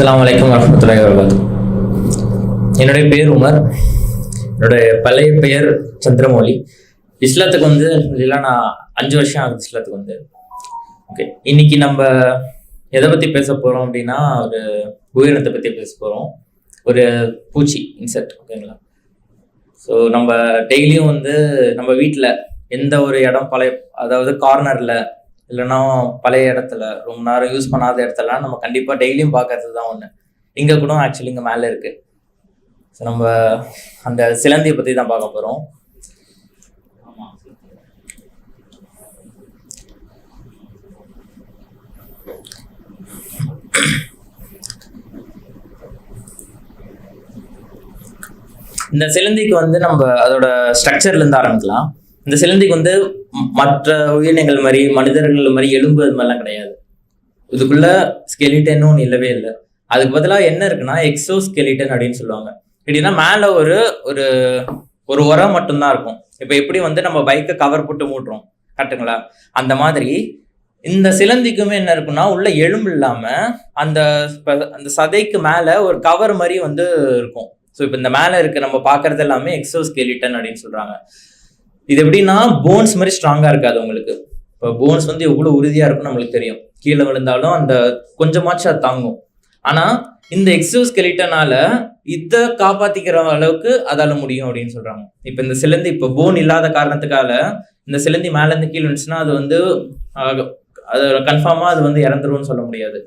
அஸ்லாம் வலைக்கம் வரமத்துலாய் வரகாத்து என்னுடைய பேர் உமர். என்னுடைய பழைய பெயர் சந்திரமௌலி. இஸ்லாத்துக்கு வந்து இல்லை நான் அஞ்சு வருஷம் ஆகுது இஸ்லாத்துக்கு வந்து. ஓகே இன்னைக்கு நம்ம எதை பற்றி பேச போகிறோம் அப்படின்னா ஒரு உயிரினத்தை பற்றி பேச போகிறோம் ஒரு பூச்சி இன்செக்ட் ஓகேங்களா ஸோ நம்ம டெய்லியும் வந்து நம்ம வீட்டில் எந்த ஒரு இடம் பழைய அதாவது கார்னரில் இல்லைன்னா பழைய இடத்துல ரொம்ப நேரம் யூஸ் பண்ணாத இடத்துல நம்ம கண்டிப்பாக டெய்லியும் பார்க்கறது தான் ஒன்று இங்கே கூட ஆக்சுவலி இங்கே மேலே இருக்குது ஸோ நம்ம அந்த சிலந்தியை பற்றி தான் பார்க்க போகிறோம் இந்த சிலந்திக்கு வந்து நம்ம அதோட ஸ்ட்ரக்சர்ல இருந்து ஆரம்பிக்கலாம். இந்த சிலந்திக்கு வந்து மற்ற உயிரினங்கள் மாதிரி மனிதர்கள் மாதிரி எலும்பு அது மாதிரிலாம் கிடையாது. இதுக்குள்ள ஸ்கெலிட்டன்னு ஒன்று இல்லவே இல்லை. அதுக்கு பதிலாக என்ன இருக்குன்னா எக்ஸோ ஸ்கெலிட்டன் அப்படின்னு சொல்லுவாங்க. எப்படின்னா மேலே ஒரு ஒரு ஒரு உரம் மட்டும்தான் இருக்கும். இப்போ எப்படி வந்து நம்ம பைக்கை கவர் போட்டு மூட்டுறோம் கரெக்ட்டுங்களா அந்த மாதிரி இந்த சிலந்திக்குமே என்ன இருக்குன்னா உள்ள எலும்பு இல்லாம அந்த அந்த சதைக்கு மேல ஒரு கவர் மாதிரி வந்து இருக்கும். ஸோ இப்போ இந்த மேல இருக்க நம்ம பார்க்கறது எல்லாமே எக்ஸோ ஸ்கெலிட்டன் அப்படின்னு சொல்றாங்க. இது எப்படின்னா போன்ஸ் மாதிரி ஸ்ட்ராங்காக இருக்காது உங்களுக்கு. இப்போ போன்ஸ் வந்து எவ்வளோ உறுதியாக இருக்கும்னு நம்மளுக்கு தெரியும். கீழே விழுந்தாலும் அந்த கொஞ்சமாச்சும் அது தாங்கும். ஆனால் இந்த எக்ஸோஸ்கெலிட்டனால இதை காப்பாத்திக்கிற அளவுக்கு அதால முடியும் அப்படின்னு சொல்றாங்க. இப்போ இந்த சிலந்தி இப்போ போன் இல்லாத காரணத்துக்காக இந்த சிலந்தி மேலேருந்து கீழே இருந்துச்சுன்னா அது வந்து அது கன்ஃபார்மாக அது வந்து இறந்துரும்னு சொல்ல முடியாது.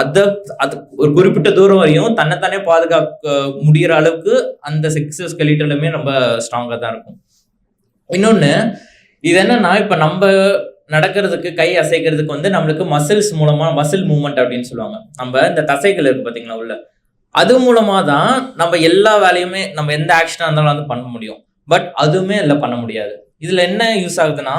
அதை அது ஒரு குறிப்பிட்ட தூரம் வரையும் தன்னைத்தானே பாதுகாக்க முடியிற அளவுக்கு அந்த எக்ஸோஸ்கெலிட்டலுமே ரொம்ப ஸ்ட்ராங்காக தான் இருக்கும். இன்னொன்று இது என்னன்னா இப்போ நம்ம நடக்கிறதுக்கு கை அசைக்கிறதுக்கு வந்து நம்மளுக்கு மசில்ஸ் மூலமா மசில் மூவ்மெண்ட் அப்படின்னு சொல்லுவாங்க. நம்ம இந்த தசைகள் இருக்கு பார்த்தீங்களா உள்ள. அது மூலமாக தான் நம்ம எல்லா வேலையுமே நம்ம எந்த ஆக்ஷனாக இருந்தாலும் வந்து பண்ண முடியும். பட் அதுவுமே இல்லை பண்ண முடியாது. இதில் என்ன யூஸ் ஆகுதுன்னா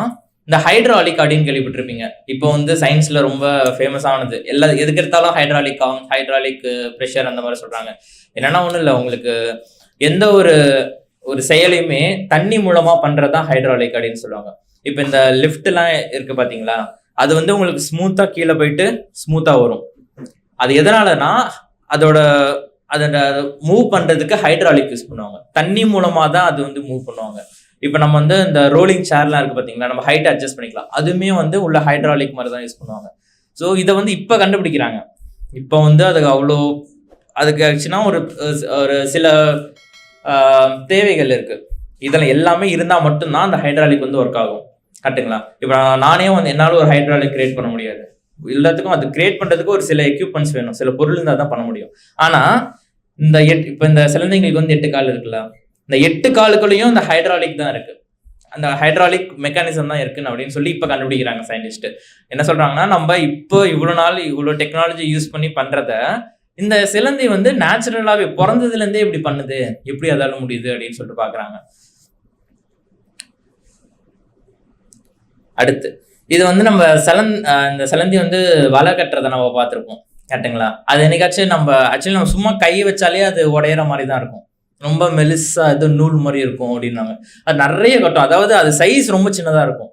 இந்த ஹைட்ராலிக் அப்படின்னு கேள்விப்பட்டிருப்பீங்க. இப்போ வந்து சயின்ஸில் ரொம்ப ஃபேமஸ் ஆனது. எல்லா எதுக்கு எடுத்தாலும் ஹைட்ராலிக் ஆகும் ஹைட்ராலிக் ப்ரெஷர் அந்த மாதிரி சொல்கிறாங்க என்னென்னா ஒன்றும் இல்லை உங்களுக்கு எந்த ஒரு ஒரு செயலையுமே தண்ணி மூலமா பண்றதுதான் ஹைட்ராலிக் அப்படின்னு சொல்லுவாங்க. இப்போ இந்த லிஃப்ட் எல்லாம் இருக்கு பாத்தீங்களா? அது வந்து உங்களுக்கு ஸ்மூத்தா கீழே போயிட்டு ஸ்மூத்தா வரும். அது எதனாலனா அதோட அதோட மூவ் பண்றதுக்கு ஹைட்ராலிக் யூஸ் பண்ணுவாங்க. தண்ணி மூலமா தான் அது வந்து மூவ் பண்ணுவாங்க. இப்போ நம்ம வந்து இந்த ரோலிங் சேர்லாம் இருக்கு பாத்தீங்களா? நம்ம ஹைட் அட்ஜஸ்ட் பண்ணிக்கலாம். அதுவுமே வந்து உள்ள ஹைட்ராலிக் மாதிரி தான் யூஸ் பண்ணுவாங்க. ஸோ இதை வந்து இப்போ கண்டுபிடிக்கிறாங்க. இப்போ வந்து அதுக்கு அவ்வளோ அதுக்கு ஆச்சுன்னா ஒரு ஒரு சில தேவைகள் இருக்குது இதில் எல்லாமே இருந்தால் மட்டும்தான் அந்த ஹைட்ராலிக் வந்து ஒர்க் ஆகும். கரெக்டுங்களா இப்போ நானே வந்து என்னால் ஒரு ஹைட்ராலிக் கிரியேட் பண்ண முடியாது. எல்லாத்துக்கும் அது கிரியேட் பண்ணுறதுக்கு ஒரு சில எக்யூப்மெண்ட்ஸ் வேணும். சில பொருள் இருந்தால் தான் பண்ண முடியும். ஆனால் இந்த எட் இப்போ இந்த சிலந்தைங்களுக்கு வந்து எட்டு கால் இருக்குல்ல? இந்த எட்டு காலுக்குள்ளேயும் இந்த ஹைட்ராலிக் தான் இருக்குது அந்த ஹைட்ராலிக் மெக்கானிசம் தான் இருக்குன்னு அப்படின்னு சொல்லி இப்போ கண்டுபிடிக்கிறாங்க சயின்டிஸ்ட் என்ன சொல்கிறாங்கன்னா நம்ம இப்போ இவ்வளோ நாள் இவ்வளோ டெக்னாலஜி யூஸ் பண்ணி பண்ணுறத இந்த சிலந்தி வந்து நேச்சுரலாகவே பிறந்ததுலேருந்தே இப்படி பண்ணுது. எப்படி அதால முடியுது அப்படின்னு சொல்லிட்டு பார்க்குறாங்க. அடுத்து இது வந்து நம்ம சலந் இந்த சிலந்தி வந்து வலை கட்டுறதை நம்ம பார்த்துருப்போம். கரெக்டுங்களா அது என்னைக்காச்சும் நம்ம ஆக்சுவலி நம்ம சும்மா கை வச்சாலே அது உடையிற மாதிரி தான் இருக்கும். ரொம்ப மெலிசா இது நூல் மாதிரி இருக்கும் அப்படின்னாங்க. அது நிறைய கட்டும். அதாவது அது சைஸ் ரொம்ப சின்னதாக இருக்கும்.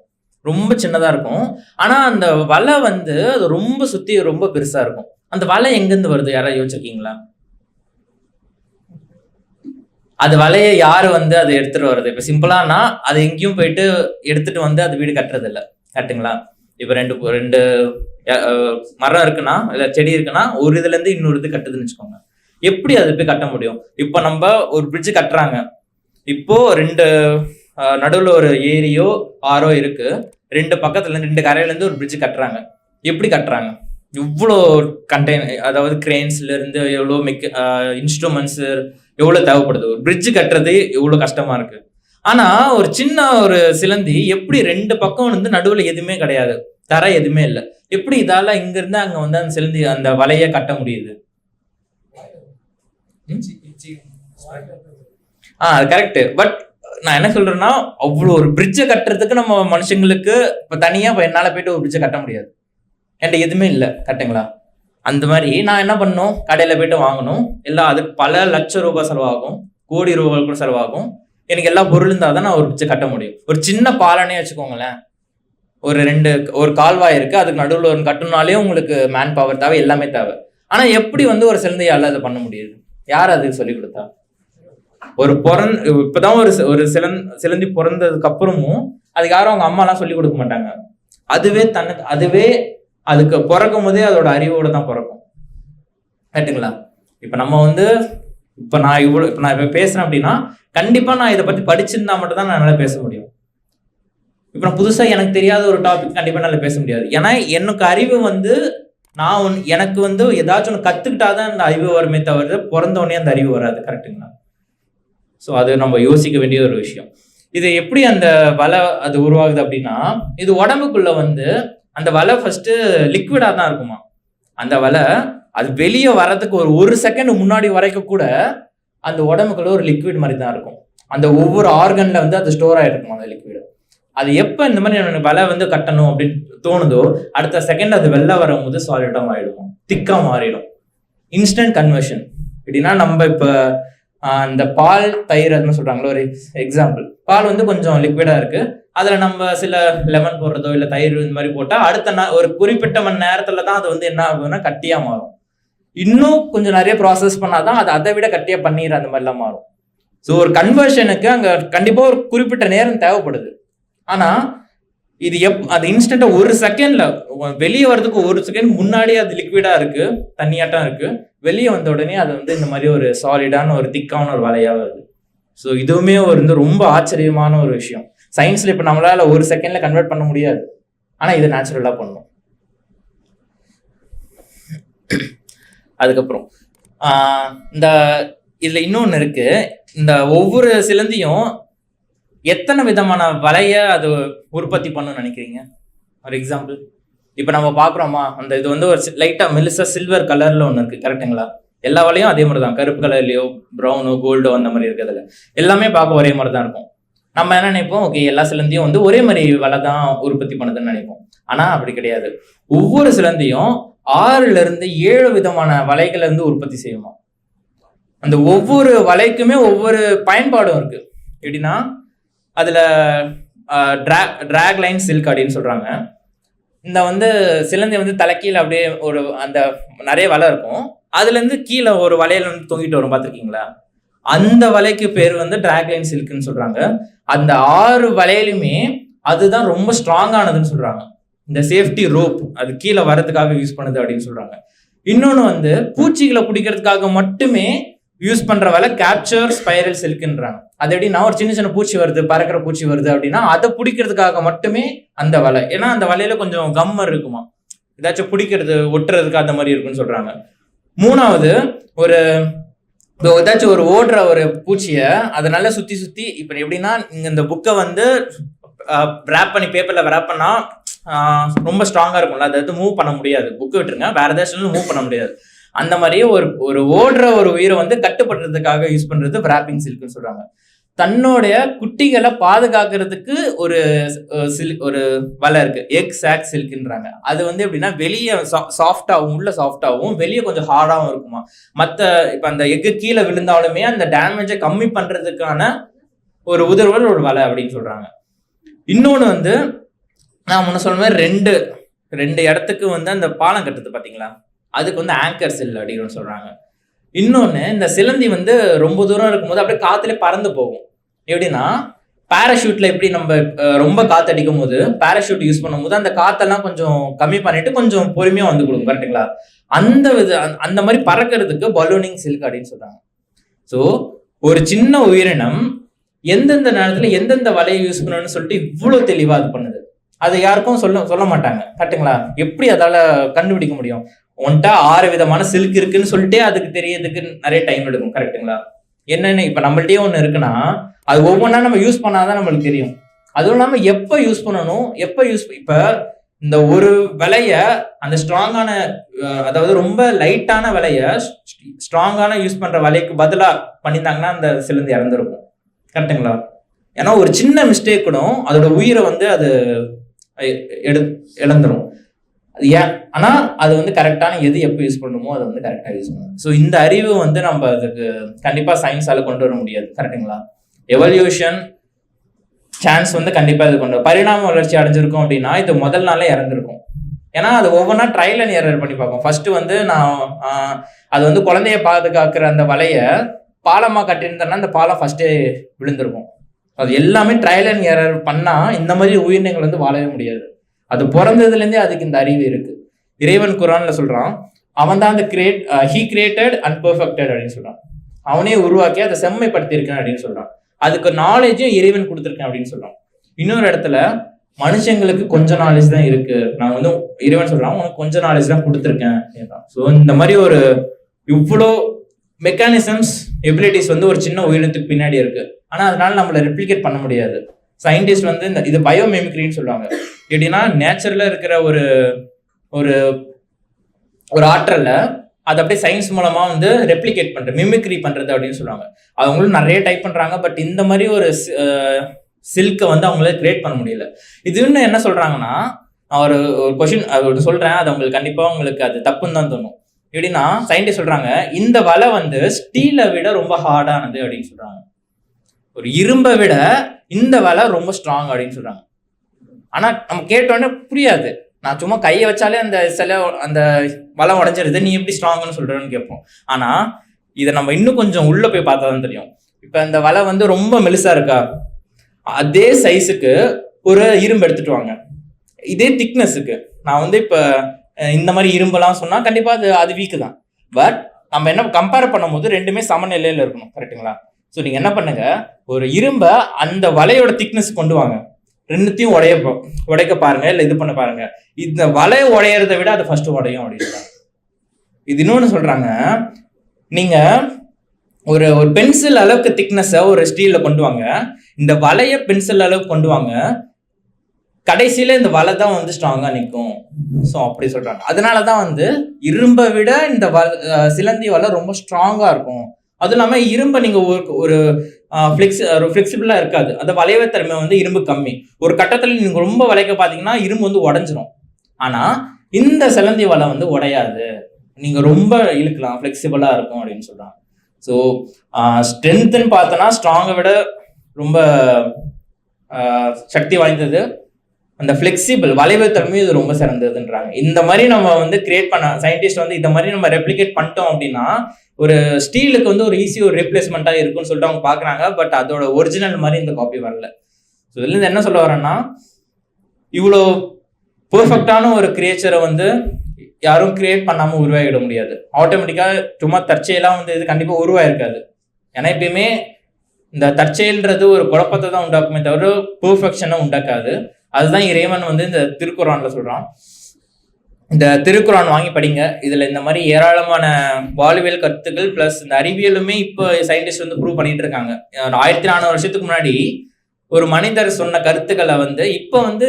ரொம்ப சின்னதாக இருக்கும். ஆனால் அந்த வலை வந்து அது ரொம்ப சுற்றி ரொம்ப பெருசாக இருக்கும். அந்த வலை எங்கேருந்து வருது? யாராவது யோசிச்சிருக்கீங்களா? அது வலையை யார் வந்து அதை எடுத்துகிட்டு வருது இப்போ சிம்பிளானா அது எங்கேயும் போயிட்டு எடுத்துட்டு வந்து அது வீடு கட்டுறது இல்லை கட்டுங்களா? இப்போ ரெண்டு ரெண்டு மரம் இருக்குன்னா இல்லை செடி இருக்குன்னா ஒரு இதுலேருந்து இன்னொரு இது கட்டுதுன்னு வச்சுக்கோங்க. எப்படி அது போய் கட்ட முடியும்? இப்போ நம்ம ஒரு பிரிட்ஜ் கட்டுறாங்க. இப்போ ரெண்டு நடுவில் ஒரு ஏரியோ ஆறோ இருக்கு. ரெண்டு பக்கத்துலேருந்து ரெண்டு கரையிலேருந்து ஒரு பிரிட்ஜ் கட்டுறாங்க. எப்படி கட்டுறாங்க? இவ்வளோ கண்டெய்ன் அதாவது கிரெயின்ஸ்லேருந்து எவ்வளோ மெக் இன்ஸ்ட்ருமெண்ட்ஸ் எவ்வளோ தேவைப்படுது? ஒரு பிரிட்ஜ் கட்டுறது எவ்வளோ கஷ்டமா இருக்கு? ஆனால் ஒரு சின்ன ஒரு சிலந்தி எப்படி ரெண்டு பக்கம் வந்து நடுவில் எதுவுமே கிடையாது. தர எதுவுமே இல்லை. எப்படி இதால இங்கேருந்து அங்கே வந்து அந்த சிலந்தி அந்த வலைய கட்ட முடியுது? ஆ அது கரெக்ட் பட் நான் என்ன சொல்றேன்னா அவ்வளோ ஒரு பிரிட்ஜை கட்டுறதுக்கு நம்ம மனுஷங்களுக்கு இப்போ தனியாக இப்போ போயிட்டு ஒரு பிரிட்ஜை கட்ட முடியாது. என்கிட்ட எதுவுமே இல்லை கரெக்டுங்களா அந்த மாதிரி நான் என்ன பண்ணணும் கடையில் போயிட்டு வாங்கணும். எல்லாம் அதுக்கு பல லட்சம் ரூபாய் செலவாகும். கோடி ரூபாய் கூட செலவாகும். எனக்கு எல்லா பொருள் இருந்தால் தான் நான் ஒரு பிச்சை கட்ட முடியும். ஒரு சின்ன பாலனே வச்சுக்கோங்களேன். ஒரு ரெண்டு ஒரு கால்வாய் இருக்குது அதுக்கு நடுவில் ஒரு கட்டணுனாலே உங்களுக்கு மேன் பவர் தேவை எல்லாமே தேவை. ஆனால் எப்படி வந்து ஒரு சிலந்தையால் அதை பண்ண முடியுது? யார் அதுக்கு சொல்லி கொடுத்தா? ஒரு பிறந் இப்பதான் ஒரு ஒரு சிலந் சிலந்தி பிறந்ததுக்கு அப்புறமும் அதுக்கு யாரும் அவங்க அம்மாலாம் சொல்லி கொடுக்க மாட்டாங்க. அதுவே தன்னை அதுவே அதுக்கு பிறக்கும் போதே அதோட அறிவோட தான் பிறக்கும். கரெக்டுங்களா இப்போ நம்ம வந்து இப்போ நான் இவ்வளோ இப்போ நான் இப்போ பேசுகிறேன் அப்படின்னா கண்டிப்பாக நான் இதை பற்றி படிச்சிருந்தா மட்டும் தான் என்னால பேச முடியும். இப்போ நான் புதுசாக எனக்கு தெரியாத ஒரு டாபிக் கண்டிப்பாக நல்லா பேச முடியாது. ஏன்னா எனக்கு அறிவு வந்து நான் ஒன் எனக்கு வந்து ஏதாச்சும் ஒன்று கற்றுக்கிட்டா தான் அந்த அறிவு வருமே தவிர பிறந்தோடனே அந்த அறிவு வராது. கரெக்டுங்களா ஸோ அது நம்ம யோசிக்க வேண்டிய ஒரு விஷயம். இது எப்படி அந்த வலை அது உருவாகுது அப்படின்னா இது உடம்புக்குள்ள வந்து அந்த வலை ஃபர்ஸ்ட் லிக்விடா தான் இருக்குமா? அந்த வலை அது வெளியே வர்றதுக்கு ஒரு ஒரு செகண்ட் முன்னாடி வரைக்கும் கூட அந்த உடம்புக்குள்ள ஒரு லிக்விட் மாதிரி தான் இருக்கும். அந்த ஒவ்வொரு ஆர்கன்ல வந்து அது ஸ்டோர் ஆகிருக்கும் அந்த லிக்விடு அது எப்போ இந்த மாதிரி எனக்கு வலை வந்து கட்டணும் அப்படின்னு தோணுதோ அடுத்த செகண்ட் அது வெளில வரும்போது சாலிடாக மாறிடும். திக்காக மாறிடும். இன்ஸ்டன்ட் கன்வர்ஷன் எப்படின்னா நம்ம இப்போ அந்த பால் தயிர் அதுமாதிரி சொல்கிறாங்களோ ஒரு எக்ஸாம்பிள் பால் வந்து கொஞ்சம் லிக்விடாக இருக்குது அதில் நம்ம சில லெமன் போடுறதோ இல்லை தயிர் இந்த மாதிரி போட்டால் அடுத்த நா- ஒரு குறிப்பிட்ட மணி நேரத்தில் தான் அது வந்து என்ன ஆகுதுன்னா கட்டியாக மாறும். இன்னும் கொஞ்சம் நிறைய ப்ராசஸ் பண்ணாதான் அது அதை விட கட்டியாக பன்னீர் அந்த மாதிரிலாம் மாறும். ஸோ ஒரு கன்வர்ஷனுக்கு அங்கே கண்டிப்பாக ஒரு குறிப்பிட்ட நேரம் தேவைப்படுது. ஆனால் இது எப் அது இன்ஸ்டண்ட்டாக ஒரு செகண்டில் வெளியே வர்றதுக்கு ஒரு செகண்ட் முன்னாடியே அது லிக்விடாக இருக்குது தண்ணியாட்டம் இருக்குது வெளியே வந்த உடனே அது வந்து இந்த மாதிரி ஒரு சாலிடான ஒரு திக்கான ஒரு வலையாக வருது. ஸோ இதுவுமே ஒரு வந்து ரொம்ப ஆச்சரியமான ஒரு விஷயம். சயின்ஸில் இப்போ நம்மளால ஒரு செகண்டில் கன்வெர்ட் பண்ண முடியாது. ஆனால் இது நேச்சுரலாக பண்ணும் அதுக்கப்புறம் இந்த இதில் இன்னொன்று இருக்குது இந்த ஒவ்வொரு சிலந்தியும் எத்தனை விதமான வலையை அது உற்பத்தி பண்ணணும்னு நினைக்கிறீங்க? ஒரு எக்ஸாம்பிள் இப்போ நம்ம பார்க்குறோமா அந்த இது வந்து ஒரு லைட்டாக மெலிசா சில்வர் கலரில் ஒன்று இருக்குது கரெக்ட்டுங்களா எல்லா வலையும் அதே மாதிரி தான் கருப்பு கலர்லையோ ப்ரௌனோ கோல்டோ அந்த மாதிரி இருக்கிறதுல எல்லாமே பார்க்க ஒரே மாதிரி தான் இருக்கும். நம்ம என்ன நினைப்போம்? ஓகே எல்லா சிலந்தியும் வந்து ஒரே மாதிரி வலை தான் உற்பத்தி பண்ணுதுன்னு நினைப்போம். ஆனால் அப்படி கிடையாது. ஒவ்வொரு சிலந்தியும் ஆறுல இருந்து ஏழு விதமான வலைகளை இருந்து உற்பத்தி செய்யுமா? அந்த ஒவ்வொரு வலைக்குமே ஒவ்வொரு பயன்பாடும் இருக்கு. எப்படின்னா அதுல ட்ராக் லைன் சில்க் அப்படின்னு சொல்றாங்க. இந்த வந்து சிலந்தி வந்து தலைக்கீழ அப்படியே ஒரு அந்த நிறைய வலை இருக்கும். அதுலேருந்து கீழே ஒரு வலையில வந்து தொங்கிட்டு வரும் பார்த்துருக்கீங்களா? அந்த வலைக்கு பேர் வந்து டிராக்லைன் சில்க்னு சொல்கிறாங்க அந்த ஆறு வலையிலுமே அதுதான் ரொம்ப ஸ்ட்ராங்கானதுன்னு சொல்கிறாங்க இந்த சேஃப்டி ரோப் அது கீழே வரதுக்காக யூஸ் பண்ணுது அப்படின்னு சொல்கிறாங்க இன்னொன்று வந்து பூச்சிகளை பிடிக்கிறதுக்காக மட்டுமே யூஸ் பண்ற வலை கேப்சர் ஸ்பைரல் சில்க்ன்றாங்க. அது எப்படின்னா ஒரு சின்ன சின்ன பூச்சி வருது பறக்கிற பூச்சி வருது அப்படின்னா அதை பிடிக்கிறதுக்காக மட்டுமே அந்த வலை. ஏன்னா அந்த வலையில கொஞ்சம் கம்மர் இருக்குமா? ஏதாச்சும் பிடிக்கிறது ஒட்டுறதுக்கு அந்த மாதிரி இருக்குன்னு சொல்றாங்க. மூணாவது ஒரு இப்போ ஏதாச்சும் ஒரு ஓடுற ஒரு பூச்சியை அதை நல்லா சுத்தி சுத்தி இப்போ எப்படின்னா நீங்கள் இந்த புக்கை வந்து ரேப் பண்ணி பேப்பர்ல ரேப் பண்ணா ரொம்ப ஸ்ட்ராங்கா இருக்கும்ல. அதை வந்து மூவ் பண்ண முடியாது. புக்கு விட்டுருங்க. வேற ஏதாச்சும் மூவ் பண்ண முடியாது. அந்த மாதிரியே ஒரு ஒரு ஓடுற ஒரு உயிரை வந்து கட்டுப்படுறதுக்காக யூஸ் பண்றது ராப்பிங் சில்க்னு சொல்றாங்க. தன்னுடைய குட்டிகளை பாதுகாக்கிறதுக்கு ஒரு சில்க் ஒரு வலை இருக்கு. எக் சாக் சில்க்ன்றாங்க அது வந்து எப்படின்னா வெளியே சாஃப்டாகவும் உள்ள சாஃப்டாகவும் வெளியே கொஞ்சம் ஹார்டாகவும் இருக்குமா. மற்ற இப்போ அந்த எக்கு கீழே விழுந்தாலுமே அந்த டேமேஜை கம்மி பண்றதுக்கான ஒரு உதர்வல் ஒரு வலை அப்படின்னு சொல்றாங்க. இன்னொன்று வந்து நான் முன்ன சொன்ன மாதிரி ரெண்டு ரெண்டு இடத்துக்கு வந்து அந்த பாலம் கட்டுறது பார்த்தீங்களா அதுக்கு வந்து ஆங்கர் செல் அப்படின்னு சொல்றாங்க. இன்னொன்று இந்த சிலந்தி வந்து ரொம்ப தூரம் இருக்கும்போது அப்படியே காற்றுல பறந்து போகும். எப்படின்னா பேராஷூட்டில் எப்படி நம்ம ரொம்ப காற்று அடிக்கும் போது பாராஷூட் யூஸ் பண்ணும்போது அந்த காற்றெல்லாம் கொஞ்சம் கம்மி பண்ணிட்டு கொஞ்சம் பொறுமையாக வந்து கொடுக்கும் கரெக்ட்டுங்களா அந்த வித அந்த- மாதிரி பறக்கிறதுக்கு பலூனிங் சில்க் அப்படின்னு சொல்கிறாங்க ஸோ ஒரு சின்ன உயிரினம் எந்தெந்த நேரத்தில் எந்தெந்த வலையை யூஸ் பண்ணணும்னு சொல்லிட்டு இவ்வளோ தெளிவாக அது பண்ணுது. அது யாருக்கும் சொல்ல சொல்ல மாட்டாங்க கரெக்ட்டுங்களா எப்படி அதால் கண்டுபிடிக்க முடியும்? உன்கிட்ட ஆறு விதமான சில்க் இருக்குன்னு சொல்லிட்டே அதுக்கு தெரியறதுக்கு நிறைய டைம் எடுக்கும் கரெக்ட்டுங்களா என்னென்ன இப்போ நம்மள்ட்டயே ஒன்று இருக்குன்னா அது ஒவ்வொன்றா நம்ம யூஸ் பண்ணாதான் நம்மளுக்கு தெரியும். அதுவும் இல்லாமல் எப்போ யூஸ் பண்ணணும் எப்போ யூஸ் இப்போ இந்த ஒரு விலைய அந்த ஸ்ட்ராங்கான அதாவது ரொம்ப லைட்டான விலைய ஸ்ட்ராங்கான யூஸ் பண்ணுற விலைக்கு பதிலாக பண்ணியிருந்தாங்கன்னா அந்த சிலிந்து இறந்துருக்கும். கரெக்ட்டுங்களா ஏன்னா ஒரு சின்ன மிஸ்டேக் கூட அதோட உயிரை வந்து அது எடு இழந்துரும். ஏன் ஆனால் அது வந்து கரெக்டான எது எப்போ யூஸ் பண்ணணுமோ அதை வந்து கரெக்டாக யூஸ் பண்ணணும். ஸோ இந்த அறிவு வந்து நம்ம அதுக்கு கண்டிப்பாக சயின்ஸால் கொண்டு வர முடியாது. கரெக்ட்டுங்களா எவல்யூஷன் சான்ஸ் வந்து கண்டிப்பாக இது கொண்டு பரிணாம வளர்ச்சி அடைஞ்சிருக்கும் அப்படின்னா இது முதல் நாளே இறந்துருக்கும். ஏன்னா அது ஒவ்வொன்றா ட்ரையல் அண்ட் எரர் பண்ணி பார்ப்போம். ஃபர்ஸ்ட் வந்து நான் அது வந்து குழந்தைய பாதுகாக்கிற அந்த வலைய பாலமாக கட்டியிருந்தேன்னா அந்த பாலம் ஃபர்ஸ்டே விழுந்திருக்கும். அது எல்லாமே ட்ரையல் அண்ட் எரர் பண்ணால் இந்த மாதிரி உயிரினங்கள் வந்து வாழவே முடியாது. அது பிறந்ததுலேருந்தே அதுக்கு இந்த அறிவு இருக்கு. இறைவன் குரான்ல சொல்றான் அவன் தான் அந்த create he created and perfected அப்படின்னு சொல்றான். அவனே உருவாக்கி அதை செம்மைப்படுத்தியிருக்கேன் அப்படின்னு சொல்றான். அதுக்கு நாலேஜும் இறைவன் கொடுத்துருக்கேன் அப்படின்னு சொல்றான். இன்னொரு இடத்துல மனுஷங்களுக்கு கொஞ்சம் நாலேஜ் தான் இருக்கு. நான் வந்து இறைவன் சொல்றான் உனக்கு கொஞ்சம் நாலேஜ் தான் கொடுத்துருக்கேன் ஸோ இந்த மாதிரி ஒரு இவ்வளோ மெக்கானிசம்ஸ் எபிலிட்டிஸ் வந்து ஒரு சின்ன உயிரினத்துக்கு பின்னாடி இருக்கு. ஆனா அதனால நம்மளை ரெப்ளிகேட் பண்ண முடியாது. சயின்டிஸ்ட் வந்து இந்த இது பயோமெமிக்ரின்னு சொல்லுவாங்க. எப்படின்னா நேச்சுரலா இருக்கிற ஒரு ஒரு ஒரு ஆற்றலை அதை அப்படியே சயின்ஸ் மூலமா வந்து ரெப்ளிகேட் பண்றது மிமிக்ரி பண்றது அப்படின்னு சொல்லுவாங்க. அவங்களும் நிறைய டைப் பண்றாங்க பட் இந்த மாதிரி ஒரு சில்கை வந்து அவங்களால கிரியேட் பண்ண முடியல. இதுன்னு என்ன சொல்றாங்கன்னா நான் ஒரு ஒரு கொஷின் ஒரு சொல்றேன் அது அவங்களுக்கு கண்டிப்பா உங்களுக்கு அது தப்புன்னு தான் தோணும். எப்படின்னா சயின்டிஸ்ட் சொல்றாங்க இந்த வலை வந்து ஸ்டீலை விட ரொம்ப ஹார்டானது அப்படின்னு சொல்றாங்க. ஒரு இரும்பை விட இந்த வலை ரொம்ப ஸ்ட்ராங் அப்படின்னு சொல்கிறாங்க ஆனால் நம்ம கேட்டோடனே புரியாது. நான் சும்மா கையை வச்சாலே அந்த சில அந்த வலை உடஞ்சிருது. நீ எப்படி ஸ்ட்ராங்னு சொல்கிறேன்னு கேட்போம். ஆனால் இதை நம்ம இன்னும் கொஞ்சம் உள்ளே போய் பார்த்தா தான் தெரியும். இப்போ அந்த வலை வந்து ரொம்ப மெலுசாக இருக்கா? அதே சைஸுக்கு ஒரு இரும்பு எடுத்துட்டு வாங்க. இதே திக்னஸுக்கு நான் வந்து இப்போ இந்த மாதிரி இரும்பெல்லாம் சொன்னால் கண்டிப்பாக அது அது வீக்கு தான். பட் நம்ம என்ன கம்பேர் பண்ணும்போது ரெண்டுமே சமநிலையில் இருக்கணும். கரெக்ட்டுங்களா ஸோ நீங்கள் என்ன பண்ணுங்க? ஒரு இரும்பை அந்த வலையோட திக்னஸ் கொண்டு வாங்க. ரெண்டுத்தையும் உடைய உடைக்க பாருங்க இல்லை இது பண்ண பாருங்க. இந்த வலை உடையறதை விட அது ஃபர்ஸ்ட் உடையும் அப்படின்னு இது இன்னொன்று சொல்றாங்க நீங்க ஒரு ஒரு பென்சில் அளவுக்கு திக்னஸை ஒரு ஸ்டீலில் கொண்டு வாங்க. இந்த வலைய பென்சில் அளவுக்கு கொண்டு வாங்க. கடைசியில இந்த வலை தான் வந்து ஸ்ட்ராங்காக நிற்கும் ஸோ அப்படி சொல்றாங்க. அதனால தான் வந்து இரும்பை விட இந்த வ சிலந்தி வலை ரொம்ப ஸ்ட்ராங்காக இருக்கும். அதுவும் இல்லாமல் இரும்பை நீங்கள் ஒரு ஒரு ஃப்ளெக்ஸ் ஒரு ஃப்ளெக்சிபிளாக இருக்காது. அந்த வளைவு தன்மை வந்து இரும்பு கம்மி. ஒரு கட்டத்தில் நீங்கள் ரொம்ப வளைக்க பார்த்தீங்கன்னா இரும்பு வந்து உடஞ்சிரும். ஆனால் இந்த சிலந்தி வலை வந்து உடையாது. நீங்கள் ரொம்ப இழுக்கலாம். ஃப்ளெக்சிபிளாக இருக்கும் அப்படின்னு சொல்கிறாங்க ஸோ ஸ்ட்ரென்த்துன்னு பார்த்தோன்னா ஸ்ட்ராங்கை விட ரொம்ப சக்தி வாய்ந்தது. அந்த ஃப்ளெக்சிபிள் வளைவு தன்மை இது ரொம்ப சிறந்ததுன்றாங்க. இந்த மாதிரி நம்ம வந்து கிரியேட் பண்ண சயின்டிஸ்ட் வந்து இந்த மாதிரி நம்ம ரெப்ளிகேட் பண்ணிட்டோம் அப்படின்னா ஒரு ஸ்டீலுக்கு வந்து ஒரு ஈஸி ஒரு ரீப்ளேஸ்மெண்ட்டாக இருக்கும்னு சொல்லிட்டு அவங்க பார்க்குறாங்க பட் அதோட ஒரிஜினல் மாதிரி இந்த காப்பி வரல. ஸோ இதுலேருந்து என்ன சொல்ல வரேன்னா இவ்வளோ பர்ஃபெக்டான ஒரு கிரியேச்சரை வந்து யாரும் கிரியேட் பண்ணாமல் உருவாகிட முடியாது. ஆட்டோமேட்டிக்காக சும்மா தற்செயலாக வந்து இது கண்டிப்பாக உருவாயிருக்காது. ஏன்னா எப்பயுமே இந்த தற்செயல்ன்றது ஒரு குழப்பத்தை தான் உண்டாக்குமே தவிர பர்ஃபெக்ஷனை உண்டாக்காது. அதுதான் இறைவன் வந்து இந்த திருக்குறான்ல சொல்றான். இந்த திருக்குறான் வாங்கி படிங்க. இதுல இந்த மாதிரி ஏராளமான வாழ்வியல் கருத்துக்கள் பிளஸ் இந்த அறிவியலுமே இப்போ சயின்டிஸ்ட் வந்து ப்ரூவ் பண்ணிட்டு இருக்காங்க. ஆயிரத்தி நானூறு வருஷத்துக்கு முன்னாடி ஒரு மனிதர் சொன்ன கருத்துக்களை வந்து இப்போ வந்து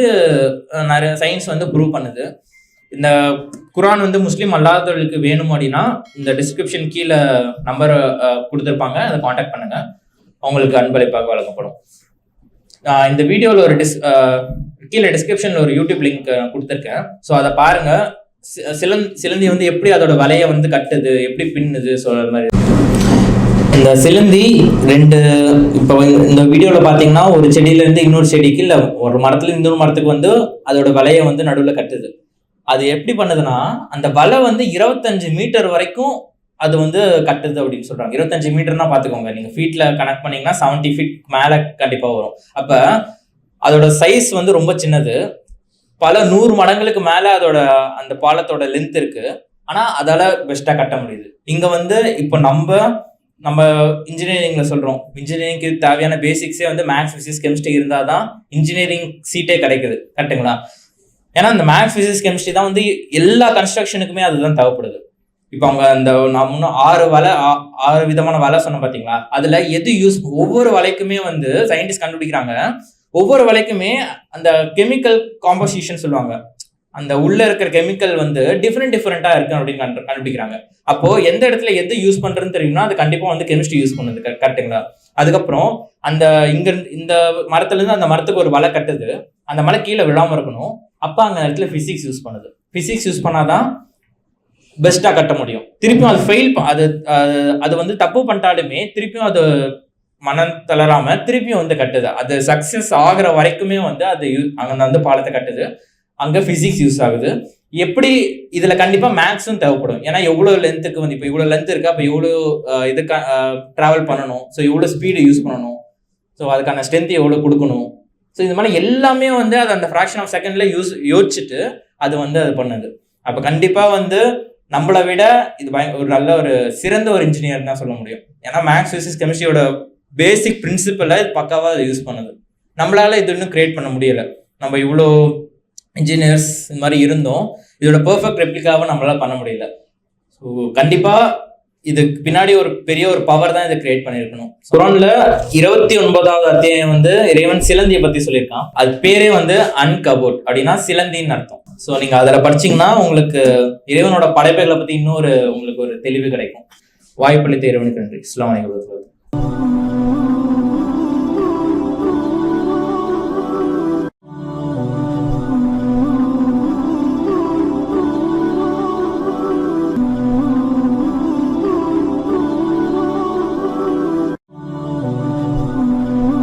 நிறைய சயின்ஸ் வந்து ப்ரூவ் பண்ணுது. இந்த குரான் வந்து முஸ்லீம் அல்லாதவர்களுக்கு வேணும் அப்படின்னா இந்த டிஸ்கிரிப்ஷன் கீழே நம்பர் கொடுத்துருப்பாங்க. அதை காண்டாக்ட் பண்ணுங்க. அவங்களுக்கு அன்பளிப்பாக வழங்கப்படும். இந்த வீடியோவில் ஒரு டிஸ் கீழே டிஸ்கிரிப்ஷனில் ஒரு யூடியூப் லிங்க் கொடுத்துருக்கேன். ஸோ அதை பாருங்க. சிலந்த் சிலந்தி வந்து எப்படி அதோட வலையை வந்து கட்டுது எப்படி பின்னுது சொல்ற மாதிரி இந்த சிலந்தி ரெண்டு இப்போ இந்த வீடியோவில் பார்த்தீங்கன்னா ஒரு செடியிலேருந்து இன்னொரு செடிக்கு இல்லை ஒரு மரத்துல இன்னொரு மரத்துக்கு வந்து அதோட வலையை வந்து நடுவில் கட்டுது. அது எப்படி பண்ணுதுன்னா அந்த வலை வந்து இருபத்தஞ்சு மீட்டர் வரைக்கும் அது வந்து கட்டுது அப்படின்னு சொல்கிறாங்க இருபத்தஞ்சு மீட்டர்னா பார்த்துக்கோங்க. நீங்கள் ஃபீட்டில் கனெக்ட் பண்ணிங்கன்னா செவன்ட்டி ஃபீட் மேலே கண்டிப்பாக வரும். அப்போ அதோட சைஸ் வந்து ரொம்ப சின்னது. பல நூறு மடங்களுக்கு மேலே அதோட அந்த பாலத்தோட லென்த் இருக்கு. ஆனால் அதால் பெஸ்ட்டாக கட்ட முடியுது. இங்கே வந்து இப்போ நம்ம நம்ம இன்ஜினியரிங்கில் சொல்கிறோம் இன்ஜினியரிங்க்கு தேவையான பேசிக்ஸே வந்து மேக்ஸ் ஃபிசிக்ஸ் கெமிஸ்ட்ரி இருந்தால் தான் இன்ஜினியரிங் சீட்டே கிடைக்குது. கரெக்ட்டுங்களா? ஏன்னா அந்த மேக்ஸ் ஃபிசிக்ஸ் கெமிஸ்ட்ரி தான் வந்து எல்லா கன்ஸ்ட்ரக்ஷனுக்குமே அதுதான் தேவைப்படுது. இப்போ அவங்க அந்த நான் முன்னும் ஆறு வலை ஆ- ஆறு விதமான வலை சொன்னேன் பார்த்தீங்களா அதில் எது யூஸ் ஒவ்வொரு வலைக்குமே வந்து சயின்டிஸ்ட் கண்டுபிடிக்கிறாங்க. ஒவ்வொரு வலைக்குமே அந்த கெமிக்கல் காம்போசிஷன் சொல்லுவாங்க. அந்த உள்ள இருக்கிற கெமிக்கல் வந்து டிஃப்ரெண்ட் டிஃப்ரெண்டா இருக்கு அப்படின்னு கண்டுபிடிக்கிறாங்க. அப்போ எந்த இடத்துல எது யூஸ் பண்றதுன்னு தெரியும்னா அது கண்டிப்பா வந்து கெமிஸ்ட்ரி யூஸ் பண்ணுது கரெக்டுங்களா கரெக்ட்டுங்களா அதுக்கப்புறம் அந்த இங்க இந்த மரத்துல இருந்து அந்த மரத்துக்கு ஒரு வலை கட்டுது. அந்த மலை கீழே விழாம இருக்கணும். அப்ப அந்த இடத்துல பிசிக்ஸ் யூஸ் பண்ணுது. பிசிக்ஸ் யூஸ் பண்ணாதான் பெஸ்டா கட்ட முடியும். திருப்பியும் அது ஃபெயில் அது- அது வந்து தப்பு பண்ணிட்டாலுமே திருப்பியும் அது மனம் தளராம திருப்பியும் வந்து கட்டுது. அது சக்சஸ் ஆகுற வரைக்குமே வந்து அது யூ- வந்து பாலத்தை கட்டுது. அங்க பிசிக்ஸ் யூஸ் ஆகுது. எப்படி இதுல கண்டிப்பா மேக்ஸும் தேவைப்படும். ஏன்னா எவ்வளவு லென்த்துக்கு வந்து இப்போ இவ்வளவு லென்த் இருக்குது அப்போ எவ்வளோ இது ட்ராவல் டிராவல் பண்ணணும். ஸோ எவ்வளோ ஸ்பீடு யூஸ் பண்ணணும். ஸோ அதுக்கான ஸ்ட்ரென்த் எவ்வளோ கொடுக்கணும். ஸோ இது மாதிரி எல்லாமே வந்து அது அந்த ஃப்ராக்ஷன் ஆஃப் செகண்ட்ல யூஸ் யோசிச்சுட்டு அது வந்து அது பண்ணுது. அப்போ கண்டிப்பா வந்து நம்மளை விட இது பய- ஒரு நல்ல ஒரு சிறந்த ஒரு இன்ஜினியர் தான் சொல்ல முடியும். ஏன்னா மேக்ஸ் ஃபிசிக்ஸ் கெமிஸ்ட்ரியோட பேசிக் பிரின்சிபலை பக்காவாக அது யூஸ் பண்ணுது. நம்மளால் இது இன்னும் க்ரியேட் பண்ண முடியலை. நம்ம இவ்வளோ இன்ஜினியர்ஸ் இந்த மாதிரி இருந்தோம். இதோட பர்ஃபெக்ட் ரெப்ளிக்காவை நம்மளால் பண்ண முடியல. ஸோ கண்டிப்பாக இதுக்கு பின்னாடி ஒரு பெரிய ஒரு பவர் தான் இதை கிரியேட் பண்ணியிருக்கணும் குரான்ல இருபத்தி ஒன்பதாவது அத்தியாயம் வந்து இறைவன் சிலந்தியை பத்தி சொல்லியிருக்கான். அது பேரே வந்து அன்கபோட் அப்படின்னா சிலந்தின்னு அர்த்தம். ஸோ நீங்க அதில் படிச்சீங்கன்னா உங்களுக்கு இறைவனோட படைப்புகளை பத்தி இன்னொரு உங்களுக்கு ஒரு தெளிவு கிடைக்கும். வாய்ப்பளித்த இறைவனுக்கு நன்றி. இஸ்லாம்